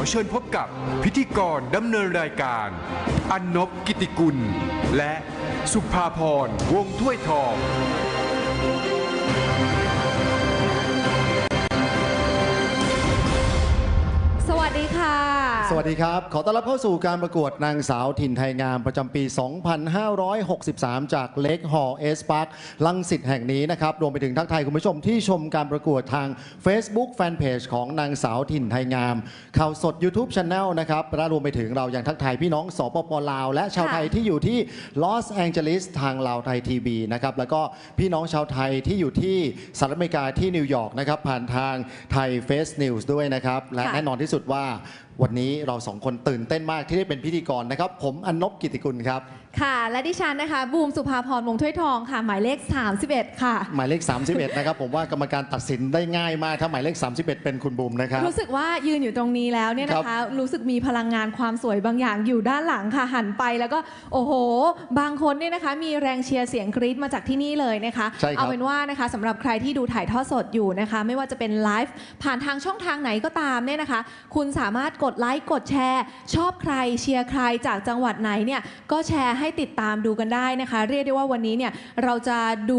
อเชิญพบกับพิธีกรดำเนินรายการ อันนบกิติกุล และสุภาพรวงถ้วยทอง สวัสดีค่ะ สวัสดีครับ ขอต้อนรับเข้าสู่การประกวดนางสาวถิ่นไทยงามประจำปี 2563 จากเล็กฮอเอสพาร์คลังสิตแห่งนี้นะครับ รวมไปถึงทักทายคุณผู้ชมที่ชมการประกวดทาง Facebook Fanpage ของนางสาวถิ่นไทยงาม ข่าวสด YouTube Channel นะครับและรวมไปถึงเรายังทักทายพี่น้องสปปลาว และชาวไทยที่อยู่ที่ลอสแองเจลิสทางลาวไทยทีวีนะครับ แล้วก็พี่น้องชาวไทยที่อยู่ที่สหรัฐอเมริกาที่นิวยอร์กนะครับผ่านทางไทยเฟสนิวส์ด้วยนะครับ และค่ะแน่นอนที่สุดว่าวันนี้เราสองคนตื่นเต้นมากที่ได้เป็นพิธีกรนะครับ ผมอนนบกิติกุลครับ ค่ะ และดิฉันนะคะ บูมสุภาพรวงศ์ถ้วยทองค่ะ หมายเลข 31 ค่ะ หมายเลข 31 นะครับ ผมว่ากรรมการตัดสินได้ง่ายมาก ถ้าหมายเลข 31 เป็นคุณบูมนะครับ รู้สึกว่ายืนอยู่ตรงนี้แล้วเนี่ยนะคะ รู้สึกมีพลังงานความสวยบางอย่างอยู่ด้านหลังค่ะหันไปแล้วก็โอ้โห บางคนเนี่ยนะคะ มีแรงเชียร์เสียงกรี๊ดมาจากที่นี่เลยนะคะใช่ครับเอาเป็นว่านะคะสำหรับใครที่ดูถ่ายทอดสดอยู่นะคะ ไม่ว่าจะเป็นไลฟ์ผ่านทางช่องทางไหนก็ตามเนี่ยนะคะ คุณสามารถกดไลค์กดแชร์ ชอบใครเชียร์ใครจากจังหวัดไหนเนี่ยก็แชร์ให้ติดตามดูกันได้นะคะ เรียกได้ว่าวันนี้เนี่ยเราจะดู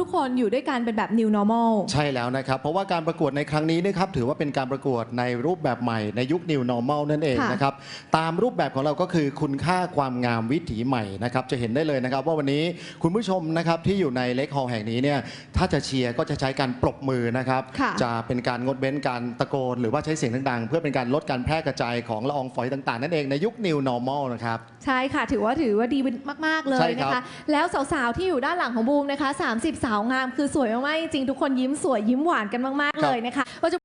ทุกๆคนอยู่ด้วยกันเป็นแบบ new normal ใช่แล้วนะครับ เพราะว่าการประกวดในครั้งนี้นะครับถือว่าเป็นการประกวดในรูปแบบใหม่ในยุค New Normal นั่นเองค่ะนะครับตามรูปแบบของเราก็คือคุณค่าความงามวิถีใหม่นะครับจะเห็นได้เลยนะครับ ว่าวันนี้คุณผู้ชมนะครับที่อยู่ในเล็กฮอลแห่งนี้เนี่ยถ้าจะเชียร์ก็จะใช้การปรบมือนะครับค่ะจะเป็นการงดเว้นการตะโกน หรือว่าใช้เสียงดังๆเพื่อเป็นการลดการแพร่กระจายของละอองฝอยต่างๆ นั่นเองในยุค New Normal นะครับ ใช่ค่ะ ถือว่าถือว่าดีมาก ๆ เลยใช่ครันะบ คะ แล้วสาว ๆ ที่อยู่ด้านหลังของบูมนะคะ 30 สาวงามคือสวยมาก ๆ จริงๆทุกคนยิ้มสวยยิ้มหวานกันมาก ๆ เลยนะคะว่าจะ